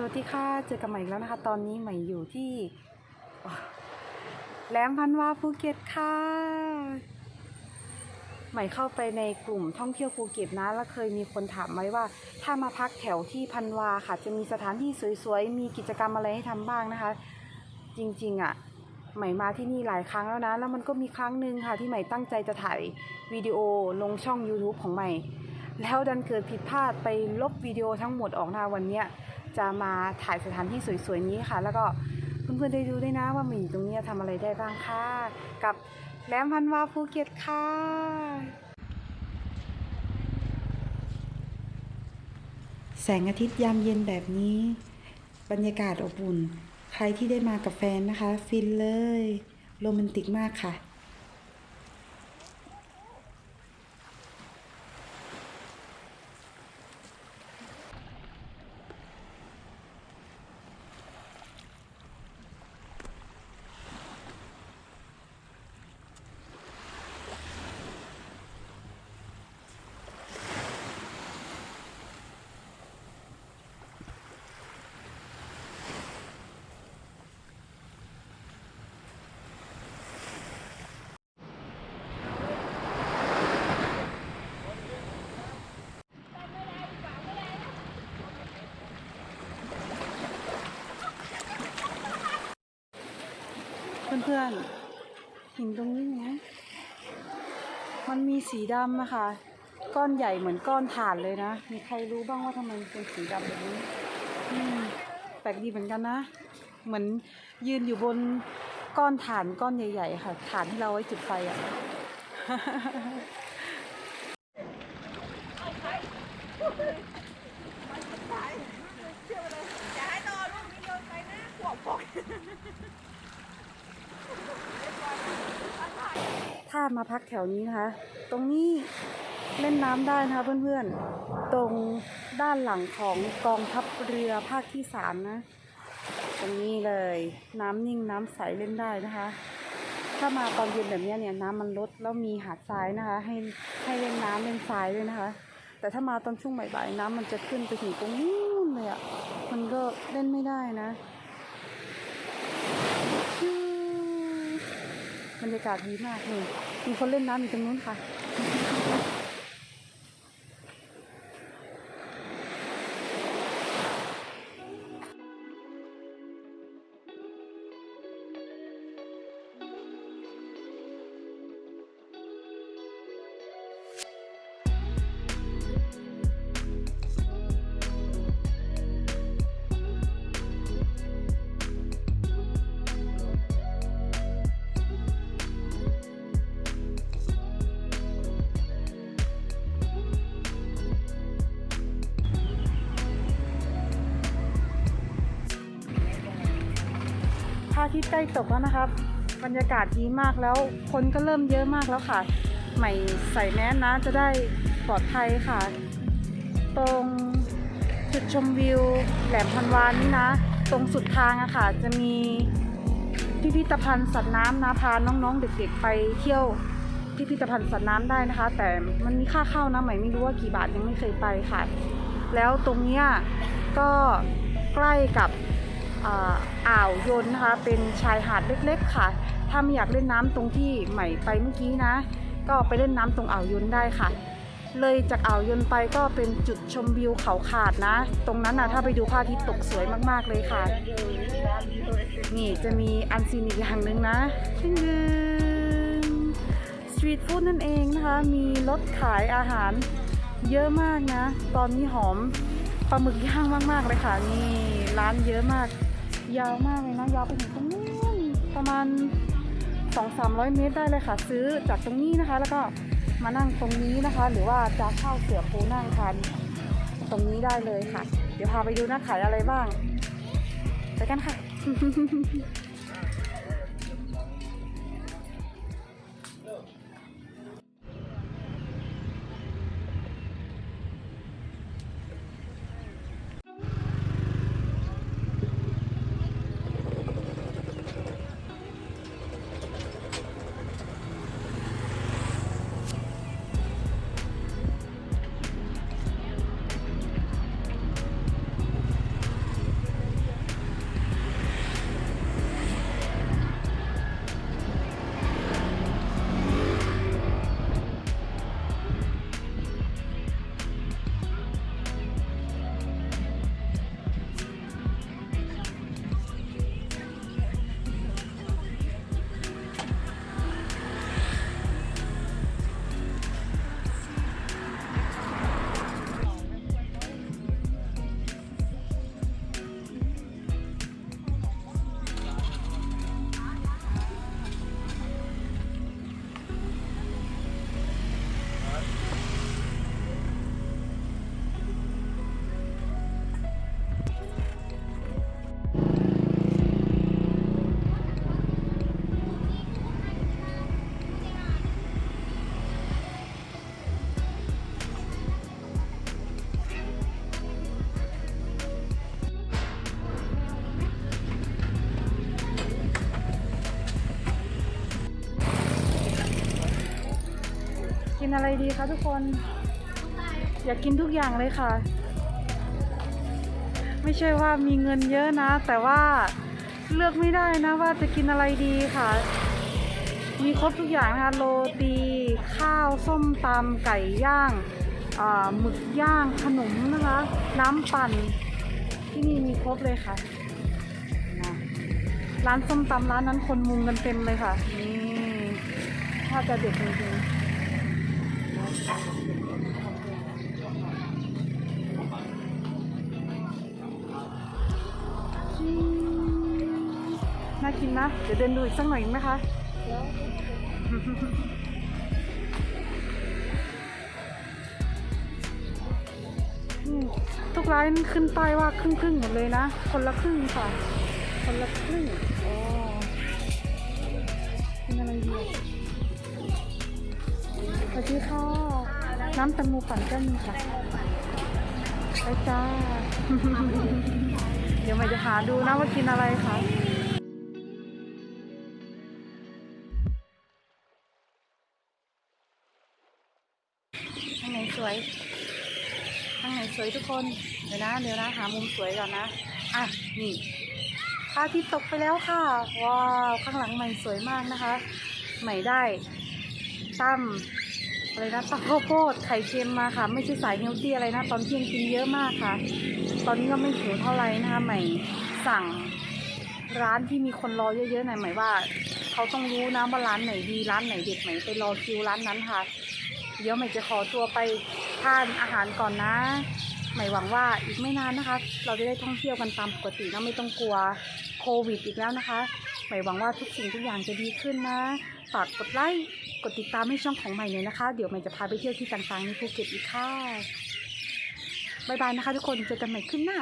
สวัสดีค่ะ เจอกันใหม่อีกแล้วนะคะ ตอนนี้ใหม่อยู่ที่แหลมพันวาภูเก็ตค่ะ ใหม่เข้าไปในกลุ่มท่องเที่ยวภูเก็ตนะ แล้วเคยมีคนถามไว้ว่า ถ้ามาพักแถวที่พันวาค่ะ จะมีสถานที่สวยๆ มีกิจกรรมอะไรให้ทำบ้างนะคะ จริงๆอะ ใหม่มาที่นี่หลายครั้งแล้วนะ แล้วมันก็มีครั้งหนึ่งค่ะ ที่ใหม่ตั้งใจจะถ่ายวิดีโอลงช่อง YouTube ของใหม่ แล้วดันเกิดผิดพลาดไปลบวิดีโอทั้งหมดออกนาวันเนี้ย จะมาถ่ายสถานที่สวยๆนี้ค่ะ แล้วก็เพื่อนๆได้ดูด้วยนะว่ามีตรงนี้ทำอะไรได้บ้างค่ะ กับแหลมพันวาภูเก็ตค่ะแสงอาทิตย์ยามเย็นแบบนี้ บรรยากาศอบอุ่น ใครที่ได้มากับแฟนนะคะ ฟินเลย โรแมนติกมากค่ะ เพื่อนๆหินตรงนี้นะมันมีสีดำอะคะ ก้อนใหญ่เหมือนก้อนถ่านเลยนะ มีใครรู้บ้างว่าทำไมเป็นสีดำแบบนี้แปลกดีเหมือนกันนะ เหมือนยืนอยู่บนก้อนถ่านก้อนใหญ่ ๆ ค่ะถ่านที่เราไว้จุดไฟอะ ถ้ามาพักแถวนี้นะคะ ตรงนี้เล่นน้ำได้นะคะเพื่อนๆ ตรงด้านหลังของกองทัพเรือภาคที่สามนะ ตรงนี้เลยน้ำนิ่งน้ำใสเล่นได้นะคะ ถ้ามาตอนเย็นแบบนี้เนี่ยน้ำมันลดแล้วมีหาดทรายนะคะ ให้ให้เล่นน้ำเล่นทรายด้วยนะคะ แต่ถ้ามาตอนช่วงบ่ายๆน้ำมันจะขึ้นไปถึงตรงนู้นเลยอะ่ะมันก็เล่นไม่ได้นะฟิว บรรยากาศดีมากเลยมีคนเล่นน้ำอยู่ตรงนู้นค่ะ อาทิตย์ใกล้ตกแล้วนะครับ บรรยากาศดีมากแล้ว คนก็เริ่มเยอะมากแล้วค่ะ ใหม่ใส่แมสนะจะได้ปลอดภัยค่ะ ตรงจุดชมวิว แหลมพันวานนี่นะ ตรงสุดทางอะค่ะ จะมีพิพิธภัณฑ์สัตว์น้ำนะพาน้องๆ เด็กๆ ไปเที่ยวพิพิธภัณฑ์สัตว์น้ำได้นะคะ แต่มันมีค่าเข้านะใหม่ไม่รู้ว่ากี่บาทยังไม่เคยไปค่ะ แล้วตรงเนี้ยก็ใกล้กับ อ่าวยนนะคะเป็นชายหาดเล็กๆค่ะ ถ้าไม่อยากเล่นน้ำตรงที่ใหม่ไปเมื่อกี้นะ ก็ไปเล่นน้ำตรงอ่าวยนได้ค่ะ เลยจากอ่าวยนไปก็เป็นจุดชมวิวเขาขาดนะ ตรงนั้นนะถ้าไปดูพระอาทิตย์ตกสวยมากๆเลยค่ะ นี่จะมีอันซีนอีกอย่างหนึ่งนะซึ่งสตรีทฟู้ดนั่นเองนะคะ มีรถขายอาหารเยอะมากนะ ตอนนี้หอมปลาหมึกย่างมากๆเลยค่ะนี่ร้านเยอะมาก ยาวมากเลยนะยาวไปถึงตรงนู้นประมาณ 2-300 เมตรได้เลยค่ะ ซื้อจากตรงนี้นะคะ แล้วก็มานั่งตรงนี้นะคะ หรือว่าจะเข้าเสือปูนั่งทานตรงนี้ได้เลยค่ะ เดี๋ยวพาไปดูนะขายอะไรบ้าง ไปกันค่ะ อะไรดีคะทุกคน อยากกินทุกอย่างเลยค่ะ ไม่ใช่ว่ามีเงินเยอะนะ แต่ว่าเลือกไม่ได้นะว่าจะกินอะไรดีค่ะ มีครบทุกอย่างนะคะโรตีข้าวส้มตำไก่ย่างหมึกย่างขนมนะคะ น้ำปั่นที่นี่มีครบเลยค่ะร้านส้มตำร้านนั้นคนมุงกันเต็มเลยค่ะนี่ถ้าจะเด็ดจริงๆ น่ากินนะเดี๋ยวเดินดูอีกสักหน่อยไหมคะอืมทุกร้านขึ้นป้ายว่าครึ่งครึ่งๆหมดเลยนะ คนละครึ่งค่ะ คนละครึ่งโอ้กินอะไรดีอะสวัสดีค่ะ น้ำแตังโมปั่นก็มีค่ะไปจ้า เดี๋ยวใหม่จะหาดูนะว่ากินอะไรคะข้างในสวยข้างในสวยทุกคน เดี๋ยวนะ เดี๋ยวนะ หามุมสวยก่อนนะ อะ นี่พระอาทิตย์ตกไปแล้วค่ะ ว้าว ข้างหลังใหม่สวยมากนะคะ ใหม่ได้ตั้ม อะไรนะตักข้าวโพดไข่เค็มมาค่ะ ไม่ใช่สายเฮลตี้อะไรนะ ตอนเที่ยงกินเยอะมากค่ะ ตอนนี้ก็ไม่หิวเท่าไหร่นะคะใหม่สั่งร้านที่มีคนรอเยอะๆหน่อยหมายว่า เขาต้องรู้นะว่าร้านไหนดีร้านไหนเด็ดไหมไปรอคิวร้านนั้นค่ะ เดี๋ยวใหม่จะขอตัวไปทานอาหารก่อนนะ ใหม่หวังว่าอีกไม่นานนะคะ เราจะได้ท่องเที่ยวกันตามปกตินะไม่ต้องกลัวโควิดอีกแล้วนะคะ ใหม่หวังว่าทุกสิ่งทุกอย่างจะดีขึ้นนะฝากกดไลค์กดติดตามให้ช่องของใหม่หน่อยนะคะ เดี๋ยวใหม่จะพาไปเที่ยวที่ต่างๆในภูเก็ตอีกค่ะบายบายนะคะทุกคนเจอกันใหม่ขึ้นหน้า